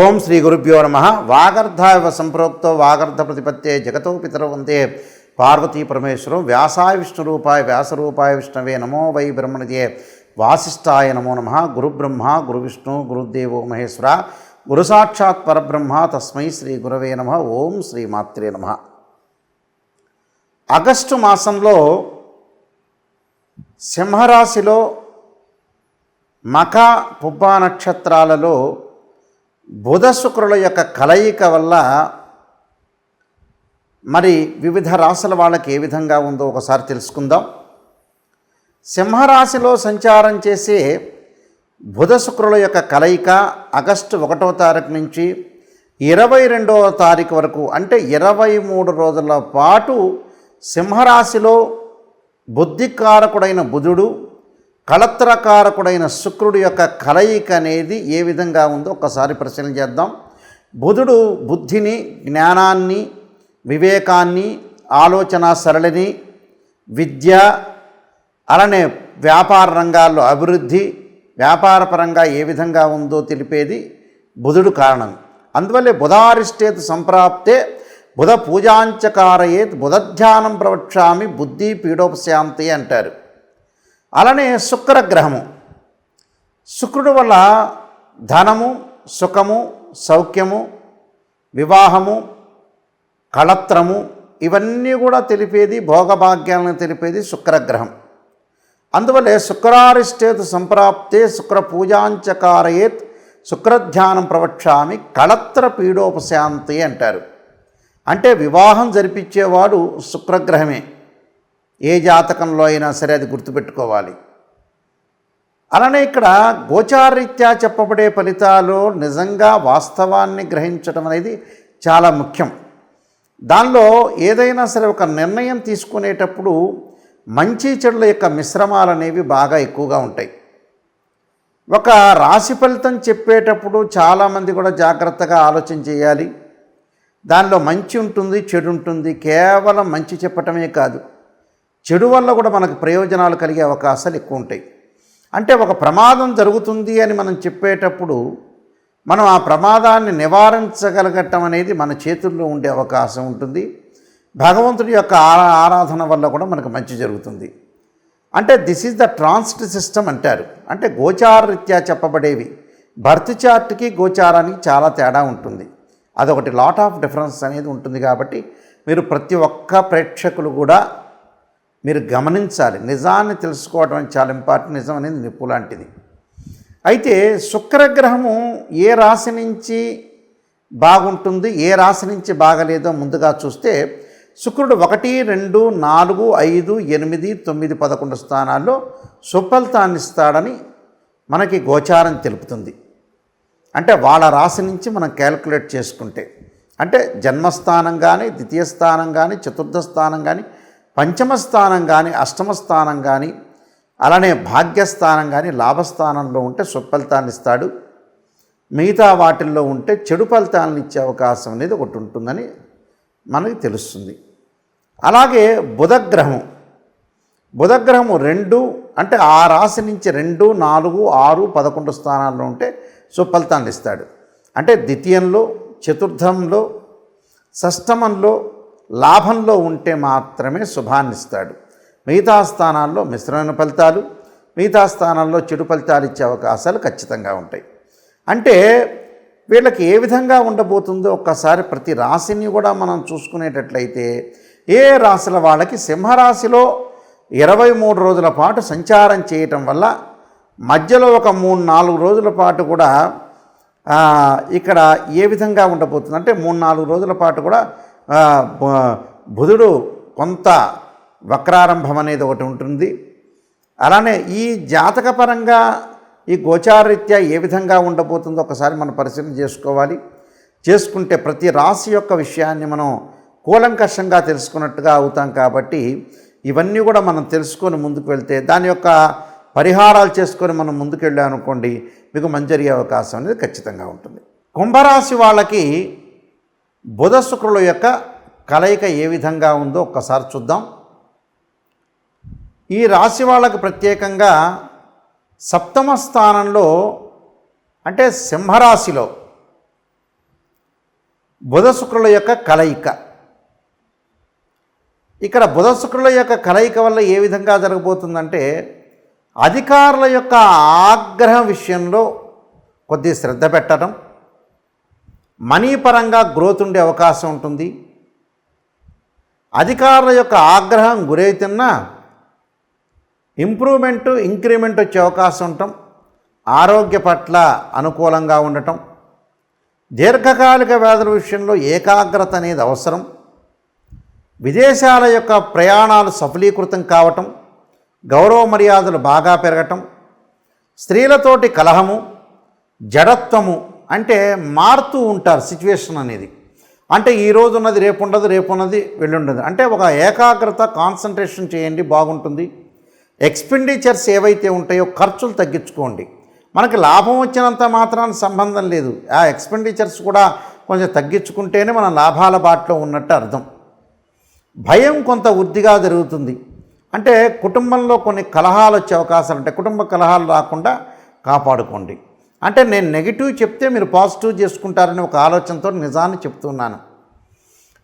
ఓం శ్రీ గురుభ్యో నమ. వాగర్ధావ సంప్రోక్తో వాగర్ధ ప్రతిపత్తే జగతో పితరో వందే పార్వతీ పరమేశ్వరం వ్యాసాయ విష్ణు రూపాయ వ్యాసరూపాయ విష్ణవే నమో వై బ్రహ్మణిదే. వాసిష్టాయ నమో నమ. గురుబ్రహ్మ గురువిష్ణు గురుదేవో మహేశ్వర. గురు సాక్షాత్ పరబ్రహ్మ తస్మై శ్రీ గురవే నమ. ఓం శ్రీ మాత్రే నమ. ఆగస్టు మాసంలో సింహరాశిలో మఖ పుబ్బా నక్షత్రాలలో బుధ శుక్రుల యొక్క కలయిక వల్ల మరి వివిధ రాశుల వాళ్ళకి ఏ విధంగా ఉందో ఒకసారి తెలుసుకుందాం. సింహరాశిలో సంచారం చేసే బుధ శుక్రుల యొక్క కలయిక ఆగస్టు ఒకటో తారీఖు నుంచి ఇరవై రెండవ తారీఖు వరకు అంటే ఇరవై మూడు రోజుల పాటు సింహరాశిలో బుద్ధికారకుడైన బుధుడు కళత్రకారకుడైన శుక్రుడి యొక్క కలయిక అనేది ఏ విధంగా ఉందో ఒకసారి పరిశీలన చేద్దాం. బుధుడు బుద్ధిని జ్ఞానాన్ని వివేకాన్ని ఆలోచన సరళిని విద్య అలానే వ్యాపార రంగాల్లో అభివృద్ధి వ్యాపారపరంగా ఏ విధంగా ఉందో తెలిపేది బుధుడు కారణం. అందువల్లే బుధారిష్టేత్ సంప్రాప్తే బుధ పూజాంచకారయేత్ బుధధ్యానం ప్రవక్షామి బుద్ధి పీడోపశాంతి అంటారు. అలానే శుక్రగ్రహము. శుక్రుడు వల్ల ధనము సుఖము సౌఖ్యము వివాహము కళత్రము ఇవన్నీ కూడా తెలిపేది భోగభాగ్యాలను తెలిపేది శుక్రగ్రహం. అందువల్లే శుక్రారిష్టేత్ సంప్రాప్తే శుక్ర పూజాంచకారయేత్ శుక్రధ్యానం ప్రవక్షామి కళత్ర పీడోపశాంతి అంటారు. అంటే వివాహం జరిపించేవాడు శుక్రగ్రహమే. ఏ జాతకంలో అయినా సరే అది గుర్తుపెట్టుకోవాలి. అలానే ఇక్కడ గోచారరీత్యా చెప్పబడే ఫలితాలు నిజంగా వాస్తవాన్ని గ్రహించడం అనేది చాలా ముఖ్యం. దానిలో ఏదైనా సరే ఒక నిర్ణయం తీసుకునేటప్పుడు మంచి చెడుల యొక్క మిశ్రమాలు అనేవి బాగా ఎక్కువగా ఉంటాయి. ఒక రాశి ఫలితం చెప్పేటప్పుడు చాలామంది కూడా జాగ్రత్తగా ఆలోచన చేయాలి. దానిలో మంచి ఉంటుంది చెడు ఉంటుంది కేవలం మంచి చెప్పటమే కాదు. చెడు వల్ల కూడా మనకు ప్రయోజనాలు కలిగే అవకాశాలు ఎక్కువ ఉంటాయి. అంటే ఒక ప్రమాదం జరుగుతుంది అని మనం చెప్పేటప్పుడు మనం ఆ ప్రమాదాన్ని నివారించగలగటం అనేది మన చేతుల్లో ఉండే అవకాశం ఉంటుంది. భగవంతుడి యొక్క ఆరా ఆరాధన వల్ల కూడా మనకు మంచి జరుగుతుంది. అంటే this is the transit system అంటారు. అంటే గోచారరీత్యా చెప్పబడేవి. బర్త్ చార్ట్కి గోచారానికి చాలా తేడా ఉంటుంది. అదొకటి లాట్ ఆఫ్ డిఫరెన్స్ అనేది ఉంటుంది కాబట్టి మీరు ప్రతి ఒక్క ప్రేక్షకులు కూడా మీరు గమనించాలి. నిజాన్ని తెలుసుకోవడం చాలా ఇంపార్టెంట్. నిజం అనేది నిప్పు లాంటిది. అయితే శుక్రగ్రహము ఏ రాశి నుంచి బాగుంటుంది ఏ రాశి నుంచి బాగలేదో ముందుగా చూస్తే శుక్రుడు ఒకటి రెండు నాలుగు ఐదు ఎనిమిది తొమ్మిది పదకొండు స్థానాల్లో సుఫలితాన్ని ఇస్తాడని మనకి గోచారం తెలుపుతుంది. అంటే వాళ్ళ రాశి నుంచి మనం క్యాలిక్యులేట్ చేసుకుంటే అంటే జన్మస్థానం కానీ ద్వితీయ స్థానం కానీ చతుర్థ స్థానం కానీ పంచమ స్థానం కానీ అష్టమ స్థానం కానీ అలానే భాగ్యస్థానం కానీ లాభస్థానంలో ఉంటే సుఫలితాన్ని ఇస్తాడు మిగతా వాటిల్లో ఉంటే చెడు ఫలితాలను ఇచ్చే అవకాశం అనేది ఒకటి ఉంటుందని మనకి తెలుస్తుంది. అలాగే బుధగ్రహం. బుధగ్రహము రెండు అంటే ఆ రాశి నుంచి రెండు నాలుగు ఆరు పదకొండు స్థానాల్లో ఉంటే సుఫలితాన్ని ఇస్తాడు అంటే ద్వితీయంలో చతుర్థంలో షష్టమంలో లాభంలో ఉంటే మాత్రమే శుభాన్నిస్తాడు మిగతా స్థానాల్లో మిశ్రమైన ఫలితాలు మిగతా స్థానాల్లో చెడు ఫలితాలు ఇచ్చే అవకాశాలు ఖచ్చితంగా ఉంటాయి. అంటే వీళ్ళకి ఏ విధంగా ఉండబోతుందో ఒక్కసారి ప్రతి రాశిని కూడా మనం చూసుకునేటట్లయితే ఏ రాశుల వాళ్ళకి సింహరాశిలో ఇరవై మూడు రోజుల పాటు సంచారం చేయటం వల్ల మధ్యలో ఒక మూడు నాలుగు రోజుల పాటు కూడా ఇక్కడ ఏ విధంగా ఉండబోతుంది అంటే మూడు నాలుగు రోజుల పాటు కూడా బుధుడు కొంత వక్రారంభం అనేది ఒకటి ఉంటుంది. అలానే ఈ జాతకపరంగా ఈ గోచారరీత్యా ఏ విధంగా ఉండబోతుందో ఒకసారి మనం పరిశీలన చేసుకోవాలి. చేసుకుంటే ప్రతి రాశి యొక్క విషయాన్ని మనం కూలంకషంగా తెలుసుకున్నట్టుగా అవుతాం కాబట్టి ఇవన్నీ కూడా మనం తెలుసుకొని ముందుకు వెళ్తే దాని యొక్క పరిహారాలు చేసుకొని మనం ముందుకు వెళ్ళామనుకోండి మీకు మంచి అవకాశం అనేది ఖచ్చితంగా ఉంటుంది. కుంభరాశి వాళ్ళకి బుధ శుక్రుల యొక్క కలయిక ఏ విధంగా ఉందో ఒక్కసారి చూద్దాం. ఈ రాశి వాళ్ళకు ప్రత్యేకంగా సప్తమ స్థానంలో అంటే సింహరాశిలో బుధ శుక్రుల యొక్క కలయిక. ఇక్కడ బుధ శుక్రుల యొక్క కలయిక వల్ల ఏ విధంగా జరగబోతుందంటే అధికారుల యొక్క ఆగ్రహం విషయంలో కొద్ది శ్రద్ధ పెట్టడం మనీ పరంగా గ్రోత్ ఉండే అవకాశం ఉంటుంది. అధికారుల యొక్క ఆగ్రహం గురైతున్నా ఇంప్రూవ్మెంట్ ఇంక్రిమెంట్ వచ్చే అవకాశం ఉండటం ఆరోగ్య పట్ల అనుకూలంగా ఉండటం. దీర్ఘకాలిక వ్యాధుల విషయంలో ఏకాగ్రత అనేది అవసరం. విదేశాల యొక్క ప్రయాణాలు సఫలీకృతం కావటం. గౌరవ మర్యాదలు బాగా పెరగటం. స్త్రీలతోటి కలహము జడత్వము అంటే మారుతూ ఉంటారు సిచ్యువేషన్ అనేది. అంటే ఈ రోజు ఉన్నది రేపు ఉండదు రేపు ఉన్నది వెళ్ళుండదు అంటే ఒక ఏకాగ్రత కాన్సన్ట్రేషన్ చేయండి బాగుంటుంది. ఎక్స్పెండిచర్స్ ఏవైతే ఉంటాయో ఖర్చులు తగ్గించుకోండి. మనకి లాభం వచ్చినంత మాత్రాన్ని సంబంధం లేదు. ఆ ఎక్స్పెండిచర్స్ కూడా కొంచెం తగ్గించుకుంటేనే మన లాభాల బాటలో ఉన్నట్టు అర్థం. భయం కొంత వృద్ధిగా జరుగుతుంది. అంటే కుటుంబంలో కొన్ని కలహాలు వచ్చే అవకాశాలు ఉంటాయి. కుటుంబ కలహాలు రాకుండా కాపాడుకోండి. అంటే నేను నెగిటివ్ చెప్తే మీరు పాజిటివ్ చేసుకుంటారని ఒక ఆలోచనతో నిజాన్ని చెప్తున్నాను.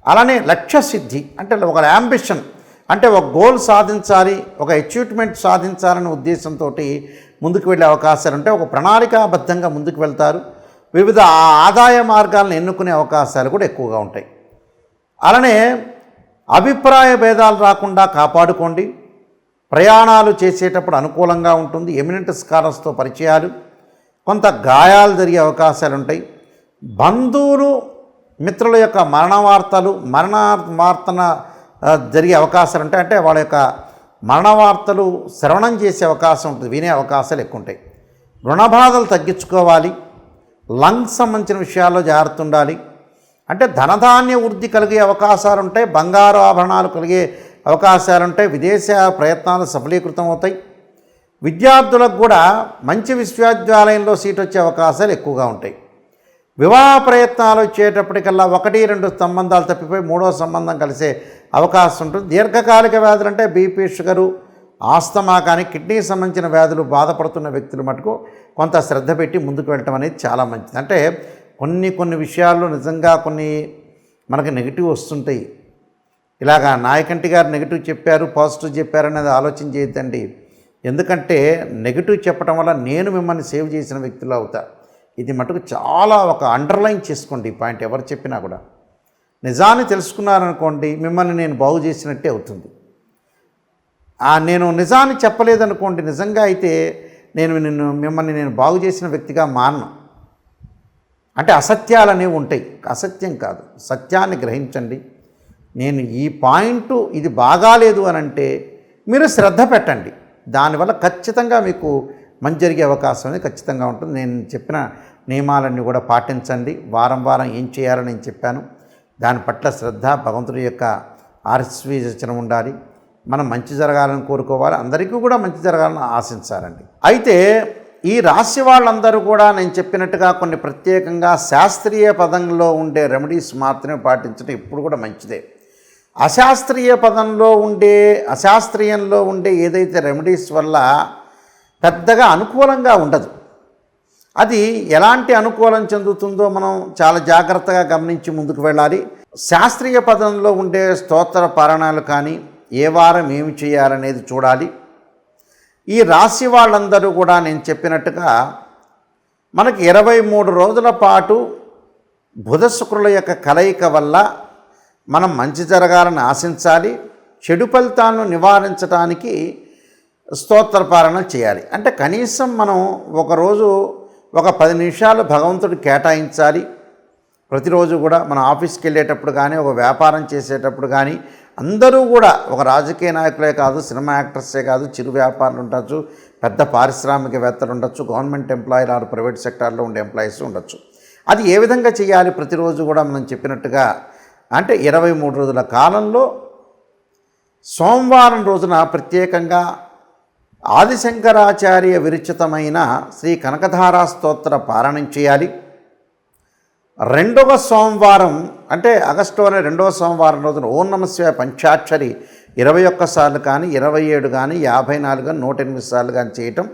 అలానే లక్ష్య సిద్ధి అంటే ఒక యాంబిషన్ అంటే ఒక గోల్ సాధించాలి ఒక అచీవ్మెంట్ సాధించాలనే ఉద్దేశంతో ముందుకు వెళ్ళే అవకాశాలు ఉంటాయి ఒక ప్రణాళికాబద్ధంగా ముందుకు వెళ్తారు. వివిధ ఆదాయ మార్గాలను ఎన్నుకునే అవకాశాలు కూడా ఎక్కువగా ఉంటాయి. అలానే అభిప్రాయ భేదాలు రాకుండా కాపాడుకోండి. ప్రయాణాలు చేసేటప్పుడు అనుకూలంగా ఉంటుంది. ఎమినెంట్ స్కాలర్స్తో పరిచయాలు. కొంత గాయాలు జరిగే అవకాశాలు ఉంటాయి. బంధువులు మిత్రుల యొక్క మరణ వార్తలు మరణ వార్తన జరిగే అవకాశాలు ఉంటాయి. అంటే వాళ్ళ యొక్క మరణ వార్తలు శ్రవణం చేసే అవకాశం ఉంటుంది వినే అవకాశాలు ఎక్కువ ఉంటాయి. రుణబాధలు తగ్గించుకోవాలి. లంగ్స్ సంబంధించిన విషయాల్లో జాగ్రత్త ఉండాలి. అంటే ధనధాన్య వృద్ధి కలిగే అవకాశాలు ఉంటాయి. బంగారు ఆభరణాలు కలిగే అవకాశాలు ఉంటాయి. విదేశ ప్రయత్నాలు సఫలీకృతం అవుతాయి. విద్యార్థులకు కూడా మంచి విశ్వవిద్యాలయంలో సీట్ వచ్చే అవకాశాలు ఎక్కువగా ఉంటాయి. వివాహ ప్రయత్నాలు వచ్చేటప్పటికల్లా ఒకటి రెండు సంబంధాలు తప్పిపోయి మూడో సంబంధం కలిసే అవకాశం ఉంటుంది. దీర్ఘకాలిక వ్యాధులు అంటే బీపీ షుగరు ఆస్తమా కానీ కిడ్నీకి సంబంధించిన వ్యాధులు బాధపడుతున్న వ్యక్తులు మటుకు కొంత శ్రద్ధ పెట్టి ముందుకు వెళ్ళటం అనేది చాలా మంచిది. అంటే కొన్ని కొన్ని విషయాల్లో నిజంగా కొన్ని మనకి నెగిటివ్ వస్తుంటాయి. ఇలాగా నాయకంటి గారు నెగిటివ్ చెప్పారు పాజిటివ్ చెప్పారు అనేది ఆలోచన చేయొద్దండి. ఎందుకంటే నెగిటివ్ చెప్పడం వల్ల నేను మిమ్మల్ని సేవ్ చేసిన వ్యక్తులు అవుతా. ఇది మటుకు చాలా ఒక అండర్లైన్ చేసుకోండి ఈ పాయింట్ ఎవరు చెప్పినా కూడా. నిజాన్ని తెలుసుకున్నారనుకోండి మిమ్మల్ని నేను బాగు చేసినట్టే అవుతుంది. నేను నిజాన్ని చెప్పలేదనుకోండి నిజంగా అయితే నేను నిన్ను మిమ్మల్ని నేను బాగు చేసిన వ్యక్తిగా మారను. అంటే అసత్యాలు అనేవి ఉంటాయి. అసత్యం కాదు. సత్యాన్ని గ్రహించండి. నేను ఈ పాయింట్ ఇది బాగాలేదు అని అంటే మీరు శ్రద్ధ పెట్టండి. దానివల్ల ఖచ్చితంగా మీకు మంచి జరిగే అవకాశం అనేది ఖచ్చితంగా ఉంటుంది. నేను చెప్పిన నియమాలన్నీ కూడా పాటించండి. వారం వారం ఏం చేయాలని నేను చెప్పాను. దాని పట్ల శ్రద్ధ భగవంతుడి యొక్క ఆశీర్వచనం ఉండాలి. మనం మంచి జరగాలని కోరుకోవాలి. అందరికీ కూడా మంచి జరగాలని ఆశించాలండి. అయితే ఈ రాశి వాళ్ళందరూ కూడా నేను చెప్పినట్టుగా కొన్ని ప్రత్యేకంగా శాస్త్రీయ పదంలో ఉండే రెమెడీస్ మాత్రమే పాటించడం ఎప్పుడు కూడా మంచిదే. అశాస్త్రీయ పదంలో ఉండే అశాస్త్రీయంలో ఉండే ఏదైతే రెమెడీస్ వల్ల పెద్దగా అనుకూలంగా ఉండదు. అది ఎలాంటి అనుకూలం చెందుతుందో మనం చాలా జాగ్రత్తగా గమనించి ముందుకు వెళ్ళాలి. శాస్త్రీయ పదంలో ఉండే స్తోత్ర పారాయణాలు కానీ ఏ వారం ఏమి చేయాలనేది చూడాలి. ఈ రాశి వాళ్ళందరూ కూడా నేను చెప్పినట్టుగా మనకి ఇరవై మూడు రోజుల పాటు బుధ శుక్రుల యొక్క కలయిక వల్ల మనం మంచి జరగాలని ఆశించాలి చెడు ఫలితాలను నివారించడానికి స్తోత్రపాలన చేయాలి. అంటే కనీసం మనం ఒకరోజు ఒక పది నిమిషాలు భగవంతుడు కేటాయించాలి. ప్రతిరోజు కూడా మన ఆఫీస్కి వెళ్ళేటప్పుడు కానీ ఒక వ్యాపారం చేసేటప్పుడు కానీ అందరూ కూడా ఒక రాజకీయ నాయకులే కాదు సినిమా యాక్టర్సే కాదు చిరు వ్యాపారులు ఉండొచ్చు పెద్ద పారిశ్రామికవేత్తలు ఉండొచ్చు గవర్నమెంట్ ఎంప్లాయీలు ఆరు ప్రైవేట్ సెక్టార్లో ఉండే ఎంప్లాయీస్ ఉండొచ్చు. అది ఏ విధంగా చేయాలి ప్రతిరోజు కూడా మనం చెప్పినట్టుగా అంటే ఇరవై మూడు రోజుల కాలంలో సోమవారం రోజున ప్రత్యేకంగా ఆదిశంకరాచార్య విరచితమైన శ్రీ కనకధారా స్తోత్ర పారాయణం చేయాలి. రెండవ సోమవారం అంటే ఆగస్టులోనే రెండవ సోమవారం రోజున ఓం నమశివాయ పంచాక్షరి ఇరవై ఒక్కసార్లు కానీ ఇరవై ఏడు కానీ యాభై నాలుగు కానీ నూట ఎనిమిది సార్లు కానీ చేయటం.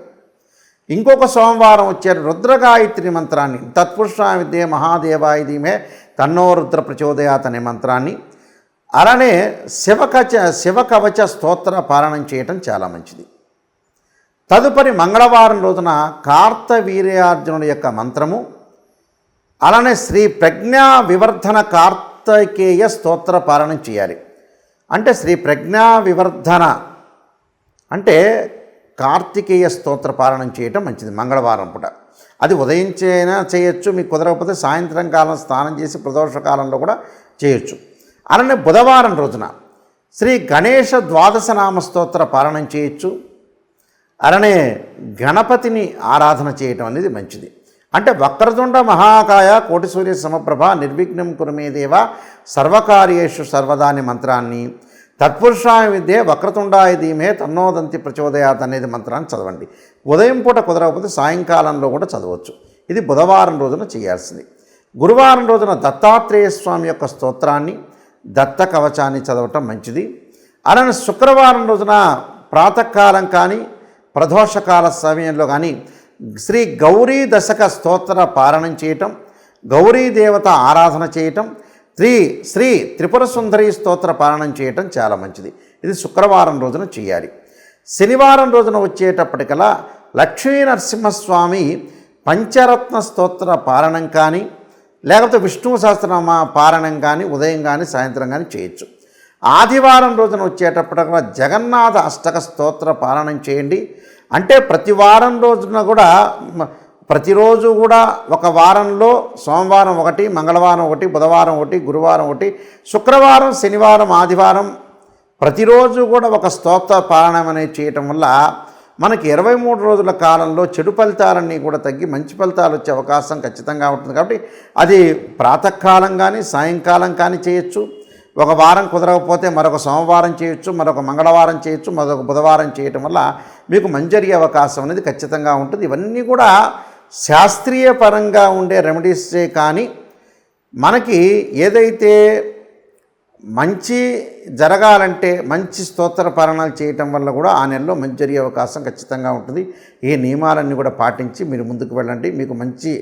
ఇంకొక సోమవారం వచ్చే రుద్రగాయత్రి మంత్రాన్ని తత్పురుషా విద్యే తన్నోరుద్ర తన్నో రుద్ర ప్రచోదయాత్ అనే మంత్రాన్ని. అలానే శివకచ శివకవచ స్తోత్ర పాలనం చేయటం చాలా మంచిది. తదుపరి మంగళవారం రోజున కార్తవీర్యార్జునుడి యొక్క మంత్రము. అలానే శ్రీ ప్రజ్ఞా వివర్ధన కార్తకేయ స్తోత్ర పాలనం చేయాలి. అంటే శ్రీ ప్రజ్ఞా వివర్ధన అంటే కార్తికేయ స్తోత్ర పాలనం చేయటం మంచిది మంగళవారం పూట. అది ఉదయించైనా చేయొచ్చు మీకు కుదరకపోతే సాయంత్రం కాలం స్నానం చేసి ప్రదోష కాలంలో కూడా చేయొచ్చు. అలానే బుధవారం రోజున శ్రీ గణేష ద్వాదశ నామ స్తోత్ర పాలనం చేయొచ్చు. అలానే గణపతిని ఆరాధన చేయటం అనేది మంచిది. అంటే వక్రతుండ మహాకాయ కోటి సూర్య సమప్రభ నిర్విఘ్నం కురుమేదేవ సర్వకార్యేషు సర్వదాని మంత్రాన్ని తత్పురుషాయ విద్యే వక్రతుండాయ ధీమే తన్నోదంతి ప్రచోదయాత్ అనేది మంత్రాన్ని చదవండి. ఉదయం పూట కుదరకపోతే సాయంకాలంలో కూడా చదవచ్చు. ఇది బుధవారం రోజున చేయాల్సింది. గురువారం రోజున దత్తాత్రేయ స్వామి యొక్క స్తోత్రాన్ని దత్త కవచాన్ని చదవటం మంచిది. అలానే శుక్రవారం రోజున ప్రాతకాలం కానీ ప్రదోషకాల సమయంలో కానీ శ్రీ గౌరీ దశక స్తోత్ర పారణం చేయటం గౌరీ దేవత ఆరాధన చేయటం శ్రీ శ్రీ త్రిపుర సుందరి స్తోత్ర పాలనం చేయటం చాలా మంచిది. ఇది శుక్రవారం రోజున చేయాలి. శనివారం రోజున వచ్చేటప్పటికల్లా లక్ష్మీ నరసింహస్వామి పంచరత్న స్తోత్ర పాలనం కానీ లేకపోతే విష్ణు సహస్రనామ పాలనం కానీ ఉదయం కానీ సాయంత్రం కానీ చేయొచ్చు. ఆదివారం రోజున వచ్చేటప్పటికల్లా జగన్నాథ అష్టక స్తోత్ర పాలనం చేయండి. అంటే ప్రతి వారం రోజున కూడా ప్రతిరోజు కూడా ఒక వారంలో సోమవారం ఒకటి మంగళవారం ఒకటి బుధవారం ఒకటి గురువారం ఒకటి శుక్రవారం శనివారం ఆదివారం ప్రతిరోజు కూడా ఒక స్తోత్ర పారాయణం అనేది చేయటం వల్ల మనకి ఇరవై మూడు రోజుల కాలంలో చెడు ఫలితాలన్నీ కూడా తగ్గి మంచి ఫలితాలు వచ్చే అవకాశం ఖచ్చితంగా ఉంటుంది. కాబట్టి అది ప్రాతకాలం కానీ సాయంకాలం కానీ చేయొచ్చు. ఒక వారం కుదరకపోతే మరొక సోమవారం చేయొచ్చు మరొక మంగళవారం చేయొచ్చు మరొక బుధవారం చేయటం వల్ల మీకు మంచి జరిగే అవకాశం అనేది ఖచ్చితంగా ఉంటుంది. ఇవన్నీ కూడా శాస్త్రీయ పరంగా ఉండే రెమెడీసే కానీ మనకి ఏదైతే మంచి జరగాలంటే మంచి స్తోత్ర పాలనాలు చేయటం వల్ల కూడా ఆ నెలలో మంచి జరిగే అవకాశం ఖచ్చితంగా ఉంటుంది. ఈ నియమాలన్నీ కూడా పాటించి మీరు ముందుకు వెళ్ళండి. మీకు మంచి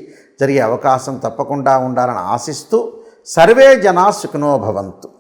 జరిగే అవకాశం తప్పకుండా ఉండాలని ఆశిస్తూ సర్వే జనా సుఖనోభవంతు